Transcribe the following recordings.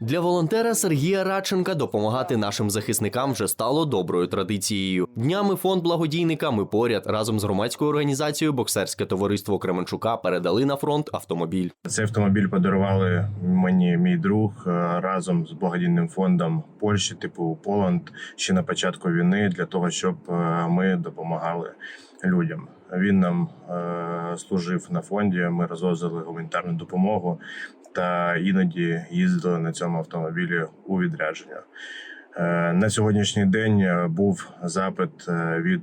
Для волонтера Сергія Радченка допомагати нашим захисникам вже стало доброю традицією. Днями фонд благодійника ми поряд разом з громадською організацією Боксерське товариство Кременчука передали на фронт автомобіль. Цей автомобіль подарували мені мій друг е, разом з благодійним фондом Польщі, типу Поланд, ще на початку війни, для того, щоб е, ми допомагали людям. Він нам е, служив на фонді. Ми розвозили гуманітарну допомогу та іноді їздили на цьому автомобілі у відрядження. Е, на сьогоднішній день е, був запит е, від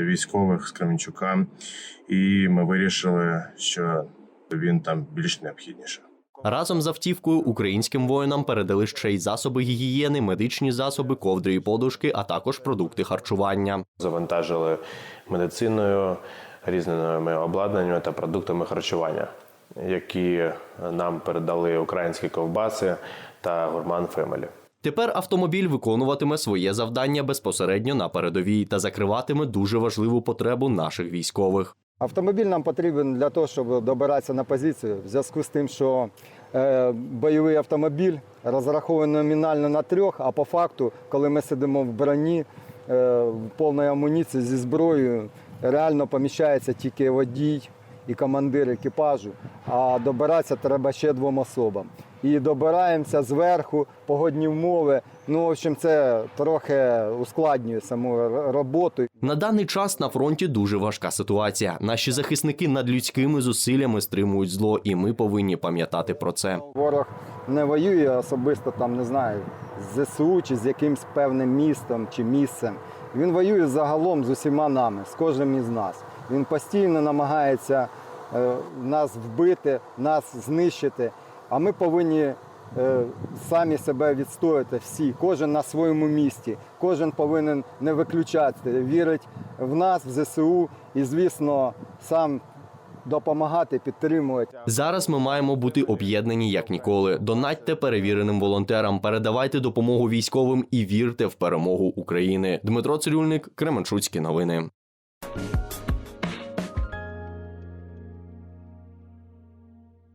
військових з Кременчука, і ми вирішили, що він там більш необхідніше. Разом з автівкою українським воїнам передали ще й засоби гігієни, медичні засоби, ковдри і подушки, а також продукти харчування. завантажили медициною, різними обладнаннями та продуктами харчування, які нам передали українські ковбаси та гурман Фемелі. Тепер автомобіль виконуватиме своє завдання безпосередньо на передовій та закриватиме дуже важливу потребу наших військових. Автомобіль нам потрібен для того, щоб добиратися на позицію, в зв'язку з тим, що е, бойовий автомобіль розрахований номінально на трьох, а по факту, коли ми сидимо в броні, е, в повній амуніції зі зброєю, реально поміщається тільки водій і командир екіпажу, а добиратися треба ще двом особам. І добираємося зверху, погодні умови. Ну, в общем, це трохи ускладнює саму роботу. На даний час на фронті дуже важка ситуація. Наші захисники над людськими зусиллями стримують зло, і ми повинні пам'ятати про це. Ворог не воює особисто там, не знаю, з ЗСУ чи з якимсь певним містом чи місцем. Він воює загалом з усіма нами, з кожним із нас. Він постійно намагається е, нас вбити, нас знищити. А ми повинні е, самі себе відстояти всі, кожен на своєму місці, кожен повинен не виключати, вірить в нас, в ЗСУ і, звісно, сам допомагати, підтримувати. Зараз ми маємо бути об'єднані як ніколи. Донатьте перевіреним волонтерам, передавайте допомогу військовим і вірте в перемогу України. Дмитро Цирюльник, Кременчуцькі новини.